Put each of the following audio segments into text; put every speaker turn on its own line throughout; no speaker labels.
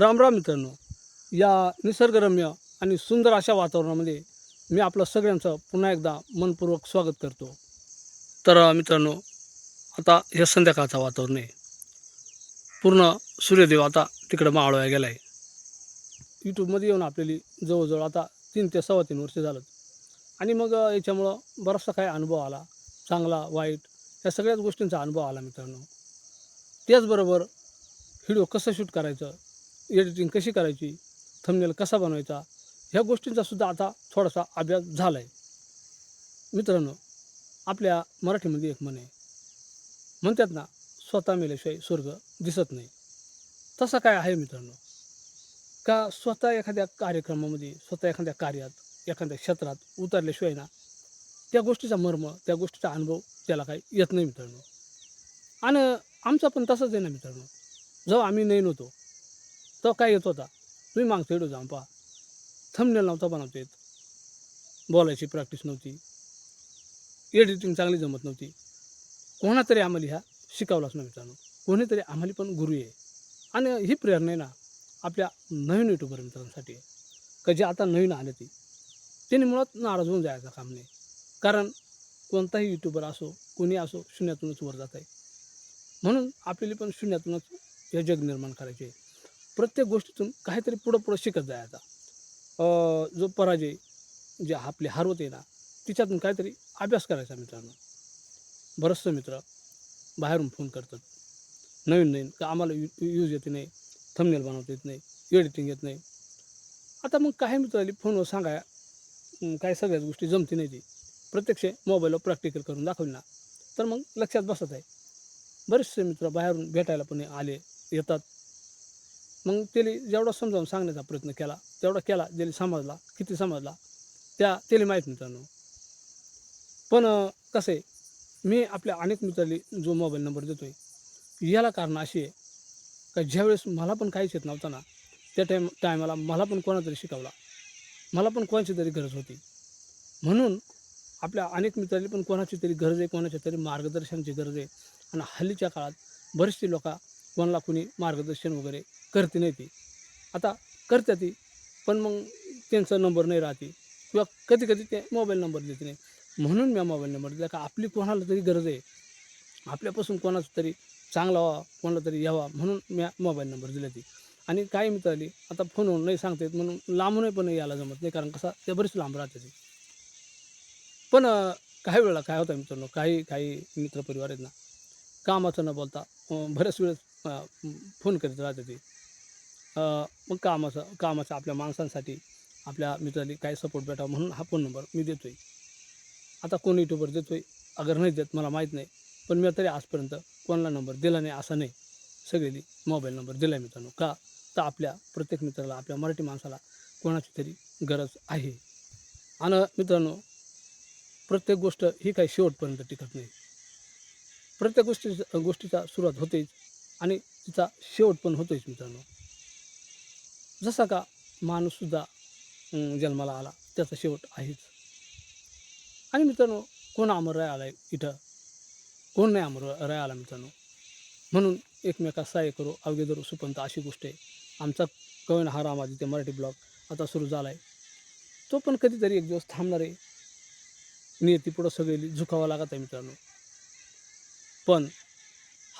रामराम मित्रांनो या निसर्गरम्य आणि सुंदर अशा वातावरणामध्ये मी आपलं सगळ्यांचं पुन्हा एकदा मनपूर्वक स्वागत करतो. तर मित्रांनो आता हे संध्याकाळचं वातावरण आहे. पूर्ण सूर्यदेव आता तिकडं मावळवाया गेला आहे यूट्यूबमध्ये येऊन आपल्याली जवळजवळ आता तीन ते सव्वा तीन वर्ष झालं. आणि मग याच्यामुळं बराचसा काही अनुभव आला. चांगला वाईट या सगळ्याच गोष्टींचा अनुभव आला मित्रांनो. त्याचबरोबर व्हिडिओ कसं शूट करायचं एडिटिंग कशी करायची? थंबनेल कसा बनवायचा? ह्या गोष्टींचा सुद्धा आता थोडासा अभ्यास झाला आहे मित्रांनो आपल्या मराठीमध्ये एक म्हण आहे. म्हणतात ना स्वतः मेल्याशिवाय स्वर्ग दिसत नाही. तसा काय आहे मित्रांनो? का स्वतः एखाद्या कार्यक्रमामध्ये स्वतः एखाद्या कार्यात एखाद्या क्षेत्रात उतरल्याशिवाय ना त्या गोष्टीचा मर्म त्या गोष्टीचा अनुभव त्याला काही येत नाही मित्रांनो. आणि आमचा पण तसंच आहे ना मित्रांनो. जेव्हा आम्ही नाही नव्हतो तो काय येत होता? तुम्ही मागचा व्हिडिओ जाऊन पहा. थंबनेल नव्हता बनवता येत. बोलायची प्रॅक्टिस नव्हती. एडिटिंग चांगली जमत नव्हती. कोणातरी आम्हाला ह्या शिकावलाच नाही मित्रांनो. कोणीतरी आम्हाला पण गुरु आहे. आणि ही प्रेरणा आहे ना आपल्या नवीन युट्यूबर मित्रांसाठी आहे. का जे आता नवीन आले ती. त्यांनी मुळात नाराज होऊन जायचं काम नाही. कारण कोणताही युट्यूबर असो कोणी असो शून्यातूनच वर जात आहे. म्हणून आपल्याला पण शून्यातूनच हे जग निर्माण करायचे आहे. प्रत्येक गोष्टीतून काहीतरी पुढं पुढं शिकत जायचा. जो पराजय जे आपले हार होते ना तिच्यातून काहीतरी अभ्यास करायचा मित्रांनो. बरंचसं मित्र बाहेरून फोन करतात. नवीन नवीन का आम्हाला यू यूज येते नाही थंबनेल बनवता येत नाही एडिटिंग येत नाही. आता मग काही मित्रांनी फोनवर सांगाय काय सगळ्याच गोष्टी जमती नाही ती. प्रत्यक्ष मोबाईलवर प्रॅक्टिकल करून दाखवली ना तर मग लक्षात बसत आहे. बरेचसे मित्र बाहेरून भेटायला पण आले येतात. मग त्याला जेवढा समजावून सांगण्याचा प्रयत्न केला तेवढा केला ज्याला समजला किती समजला त्या त्याला माहीत मित्रांनो पण कसं आहे मी आपल्या अनेक मित्राला जो मोबाईल नंबर देतो आहे याला कारण अशी आहे का ज्यावेळेस मला पण काहीच येत नव्हतं ना त्या टाईम टायमाला मला पण कोणातरी शिकवला. मला पण कोणाची तरी गरज होती. म्हणून आपल्या अनेक मित्रांनी पण कोणाची तरी गरज आहे कोणाच्या तरी मार्गदर्शनाची गरज आहे. आणि हल्लीच्या काळात बरेचसे लोक कोणाला कुणी मार्गदर्शन वगैरे करते नाही ती. आता करते ती पण मग त्यांचा नंबर नाही राहते. किंवा कधी कधी ते मोबाईल नंबर देते नाही. म्हणून मी मोबाईल नंबर दिला का आपली कोणाला तरी गरज आहे. आपल्यापासून कोणाचं तरी चांगला व्हावा कोणाला तरी यावा म्हणून मी मोबाईल नंबर दिला ती. आणि काही मित्रांनी आता फोनवरून नाही सांगता येत म्हणून लांबूनही पण यायला जमत नाही कारण कसं ते बरेच लांब राहते ते. पण काही वेळेला काय होतं मित्रांनो काही काही मित्रपरिवार आहेत ना कामाचं न बोलता बऱ्याच वेळेस फोन करीत राहते ते. मग कामाचं कामाचं आपल्या माणसांसाठी आपल्या मित्राला काय सपोर्ट भेटावा म्हणून हा फोन नंबर मी देतो आहे आता कोण युट्यूबर देतो आहे अगर नाही देत मला माहीत नाही. पण मी तरी आजपर्यंत कोणाला नंबर दिला नाही असा नाही. सगळ्यांनी मोबाईल नंबर दिला आहे मित्रांनो. का? तर आपल्या प्रत्येक मित्राला आपल्या मराठी माणसाला कोणाची तरी गरज आहे. आणि मित्रांनो प्रत्येक गोष्ट ही काही शेवटपर्यंत टिकत नाही. प्रत्येक गोष्टी गोष्टीचा सुरुवात होतेच. आणि तिचा शेवट पण होतोच मित्रांनो. जसा का माणूससुद्धा जन्माला आला त्याचा शेवट आहेच. आणि मित्रांनो कोण अमर राय आला आहे इथं? कोण नाही अमर राय आला मित्रांनो? म्हणून एकमेका सहाय्य करू अवघे धरू सुपंत अशी गोष्ट आहे. आमचा कवन हा रामादित्य मराठी ब्लॉग आता सुरू झाला आहे तो पण कधीतरी एक दिवस थांबणार आहे. नियती पुढं सगळी झुकावं लागत आहे मित्रांनो. पण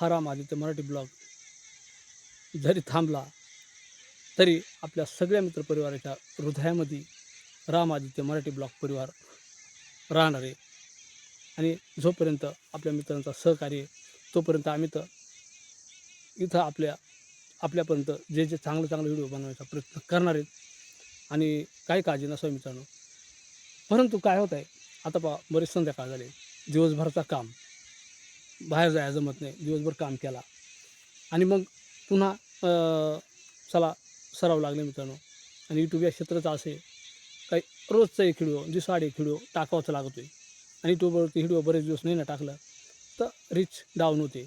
हा राम आदित्य मराठी ब्लॉग. जरी थांबला तरी आपल्या सगळ्या मित्रपरिवाराच्या हृदयामध्ये राम आदित्य मराठी ब्लॉग परिवार राहणार. आहे आणि जोपर्यंत आपल्या मित्रांचा सहकार्य आहे, तोपर्यंत आम्ही तर इथं आपल्या आपल्यापर्यंत जे जे चांगलं चांगलं व्हिडिओ बनवायचा प्रयत्न करणार. आहेत आणि काही काळजी नसावी मित्रांनो. परंतु काय होत आहे आता पहा बरेच संध्याकाळ झाले. दिवसभराचा काम. बाहेर जायला जमत नाही. दिवसभर काम केला. आणि मग पुन्हा चला सराव लागले मित्रांनो. आणि यूट्यूब या क्षेत्राचं असे काही रोजचा एक व्हिडिओ दिवसाआड एक व्हिडिओ टाकावाचा लागतो आहे आणि यूट्यूबवरती व्हिडिओ बरेच दिवस नाही ना टाकलं तर रिच डाऊन होते.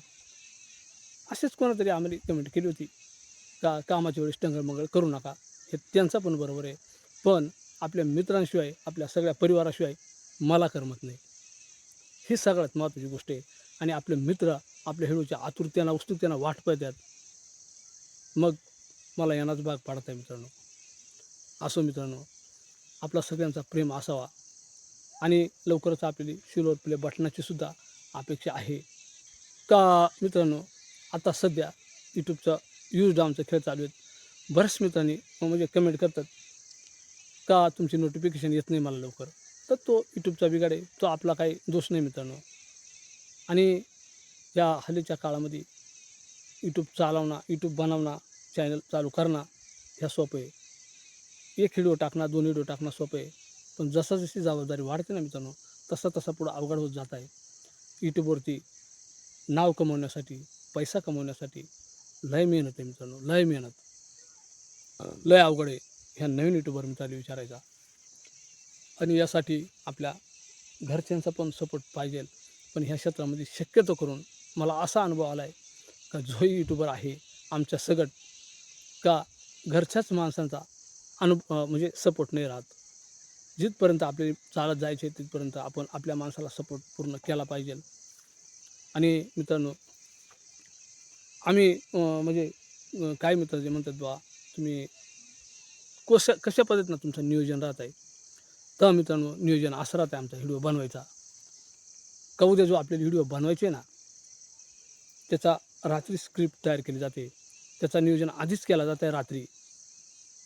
असेच कोणातरी आम्हाला कमेंट केली होती का कामाच्या वेळेस टंगळमंगळ करू नका. हे त्यांचा पण बरोबर आहे. पण आपल्या मित्रांशिवाय आपल्या सगळ्या परिवाराशिवाय मला करमत नाही. ही सगळ्यात महत्त्वाची गोष्ट आहे. आणि आपले मित्र आपल्या हेळूच्या आतुरतेनं उत्सुकतेनं वाट पाहतात. मग मला यांनाच भाग पाडत आहे मित्रांनो. असो मित्रांनो आपला सगळ्यांचा प्रेम असावा. आणि लवकरच आपली शिलोर प्ले बटणाची सुद्धा अपेक्षा आहे. का मित्रांनो आता सध्या यूट्यूबचा यूज डाऊनचा खेळ चालू आहेत. बऱ्याच मित्रांनी म्हणजे कमेंट करतात का तुमची नोटिफिकेशन येत नाही मला लवकर? तर तो यूट्यूबचा आहे. तो आपला काही दोष नाही मित्रांनो. आणि या हल्लीच्या काळामध्ये यूट्यूब चालवणं यूट्यूब बनवणं चॅनल चालू करणं ह्या सोपं आहे. एक व्हिडिओ टाकणं दोन व्हिडिओ टाकणं सोपं आहे. पण जसं जशी जबाबदारी वाढते ना मित्रांनो तसं तसं पुढं अवघड होत जात आहे. यूट्यूबवरती नाव कमवण्यासाठी पैसा कमवण्यासाठी लय मेहनत आहे मित्रांनो लय मेहनत. लय अवघड आहे. ह्या नवीन यूट्यूबवर मित्रांनी विचारायचा. आणि यासाठी आपल्या घरच्यांचा पण सपोर्ट पाहिजे. पण ह्या क्षेत्रामध्ये शक्यतो करून मला असा अनुभव आला आहे का जोही यूट्यूबर आहे आमच्या सगट का घरच्याच माणसांचा अनु म्हणजे सपोर्ट नाही राहत. जिथपर्यंत आपले चालत जायचे तिथपर्यंत आपण आपल्या माणसाला सपोर्ट पूर्ण केला पाहिजे. आणि मित्रांनो आम्ही म्हणजे काय मित्र जे म्हणतात बा तुम्ही कशा कशा पद्धतीनं तुमचं नियोजन राहत आहे तर मित्रांनो नियोजन? असं राहतं आहे आमचा व्हिडिओ बनवायचा. का उद्या जो आपल्याला व्हिडिओ बनवायचे ना त्याचा रात्री स्क्रिप्ट तयार केली जाते. त्याचा नियोजन आधीच केला जात आहे रात्री.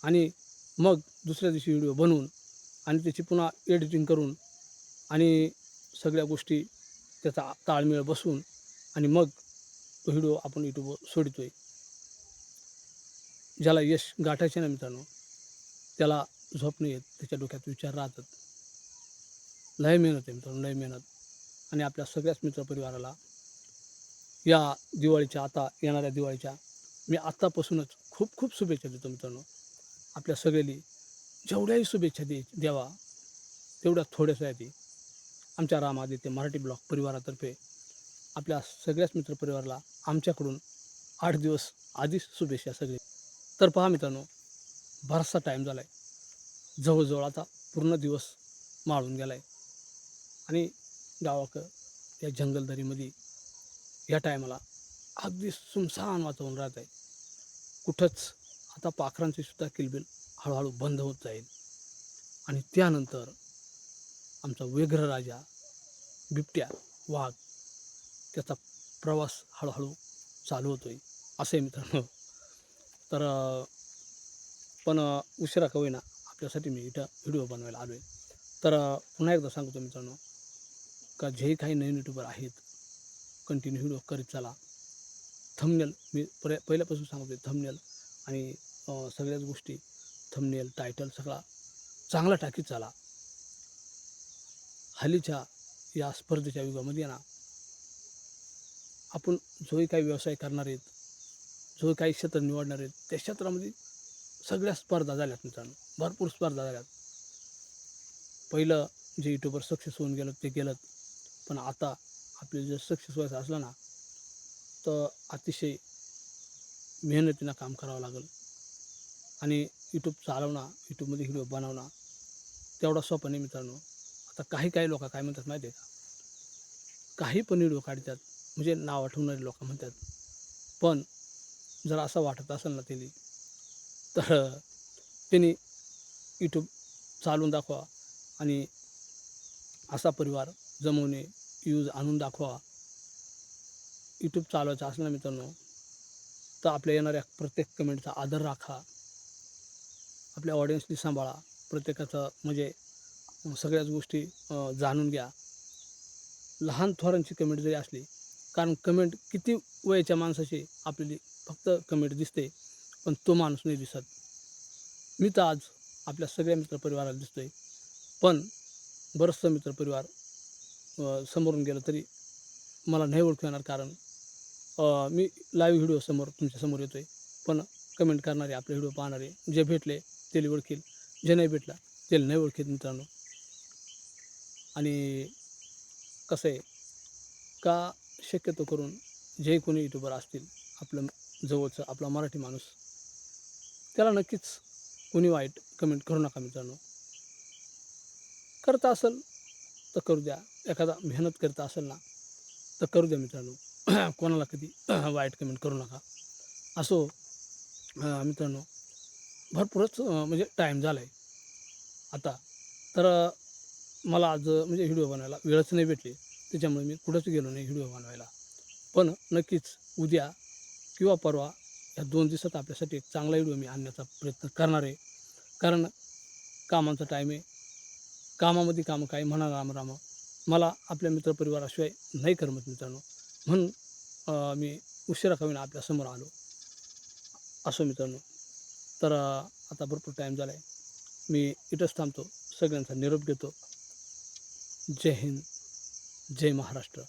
आणि मग दुसऱ्या दिवशी व्हिडिओ बनवून आणि त्याची पुन्हा एडिटिंग करून आणि सगळ्या गोष्टी त्याचा ताळमेळ बसून आणि मग तो व्हिडिओ आपण यूट्यूबवर सोडतो आहे ज्याला यश गाठायचे ना मित्रांनो त्याला झोप नाही येत त्याच्या डोक्यात विचार राहतात. लय मेहनत आहे मित्रांनो लय मेहनत. आणि आपल्या सगळ्याच मित्रपरिवाराला या दिवाळीच्या आता येणाऱ्या दिवाळीच्या मी आत्तापासूनच खूप खूप शुभेच्छा देतो मित्रांनो. आपल्या सगळ्यांनी जेवढ्याही शुभेच्छा दे द्यावा तेवढ्या थोड्याशा ती आमच्या रामादित्य मराठी ब्लॉक परिवारातर्फे आपल्या सगळ्याच मित्रपरिवाराला आमच्याकडून आठ दिवस आधीच शुभेच्छा सगळे. तर पहा मित्रांनो बराचसा टाईम झाला आहे जवळजवळ आता पूर्ण दिवस माळून गेला आहे आणि गावाकडं या जंगलदरीमध्ये या टायमाला अगदी सुमसान वातावरण राहत आहे कुठंच आता पाखरांची सुद्धा किलबिल हळूहळू बंद होत जाईल. आणि त्यानंतर आमचा व्यग्र राजा बिबट्या वाघ त्याचा प्रवास हळूहळू चालू होतो आहे असे मित्रांनो. तर पण उशिरा का होईना त्यासाठी मी इथं व्हिडिओ बनवायला आलो आहे तर पुन्हा एकदा सांगतो मित्रांनो का जे काही नवीन युट्यूबर आहेत कंटिन्यू व्हिडिओ करीत चला. थमनेल मी परे पहिल्यापासून सांगतो थमनेल आणि सगळ्याच गोष्टी थमनेल टायटल सगळा चांगला टाकीत चाला. हल्लीच्या या स्पर्धेच्या युगामध्ये ना आपण जोही काही व्यवसाय करणार आहेत जो काही क्षेत्र निवडणार आहेत त्या क्षेत्रामध्ये सगळ्या स्पर्धा झाल्यात मित्रांनो. भरपूर स्पर्धा झाल्यात. पहिलं जे युट्यूबर सक्सेस होऊन गेलं ते गेलं पण आता आपलं जर सक्सेस व्हायचं असलं ना तर अतिशय मेहनतीनं काम करावं लागेल. आणि यूट्यूब चालवणं यूट्यूबमध्ये व्हिडिओ बनवणं तेवढा सोपं नाही मित्रांनो. आता काही काही लोक काय म्हणतात माहिती आहे का? काही पण व्हिडिओ काढतात. म्हणजे नाव आठवणारे लोक म्हणतात. पण जर असं वाटत असेल ना त्यांनी तर त्यांनी यूट्यूब चालून दाखवा आणि असा परिवार जमवणे यूज आणून दाखवा. यूट्यूब चालवायचं असलं ना मित्रांनो तर आपल्या येणाऱ्या प्रत्येक कमेंटचा आदर राखा. आपल्या ऑडियन्सनी सांभाळा. प्रत्येकाचं म्हणजे सगळ्याच गोष्टी जाणून घ्या. लहान थोरांची कमेंट जरी असली कारण कमेंट किती वयाच्या माणसाची आपली फक्त कमेंट दिसते पण तो माणूस नाही दिसत. मी तर आज आपल्या सगळ्या मित्रपरिवाराला दिसतो आहे पण बरंचसं मित्रपरिवार समोरून गेलं तरी मला नाही ओळखू येणार कारण मी लाईव्ह व्हिडिओ समोर तुमच्यासमोर येतो आहे पण कमेंट करणारे आपले व्हिडिओ पाहणारे जे भेटले त्याला ओळखील जे नाही भेटला त्याला नाही ओळखीत मित्रांनो. आणि कसं आहे का शक्यतो करून जे कोणी यूट्यूबर असतील आपलं जवळचं आपला मराठी माणूस त्याला नक्कीच कोणी वाईट कमेंट करू नका मित्रांनो. करता असेल तर करू द्या. एखादा मेहनत करत असेल ना तर करू द्या मित्रांनो. कोणाला कधी वाईट कमेंट करू नका. असो मित्रांनो भरपूरच म्हणजे टाईम झाला आहे आता तर मला आज म्हणजे व्हिडिओ बनवायला वेळच नाही भेटली. त्याच्यामुळे मी कुठंच गेलो नाही व्हिडिओ बनवायला. पण नक्कीच उद्या किंवा परवा या दोन दिवसात आपल्यासाठी एक चांगला व्हिडिओ मी आणण्याचा प्रयत्न करणार आहे. कारण कामांचा टाईम आहे. कामामध्ये कामं काय म्हणा राम राम. मला आपल्या मित्रपरिवाराशिवाय नाही करमत मित्रांनो. म्हणून मी उशिरा कमी आपल्यासमोर आलो. असो मित्रांनो. तर आता भरपूर टाईम झाला आहे मी इथंच थांबतो. सगळ्यांचा निरोप घेतो. जय हिंद. जय महाराष्ट्र.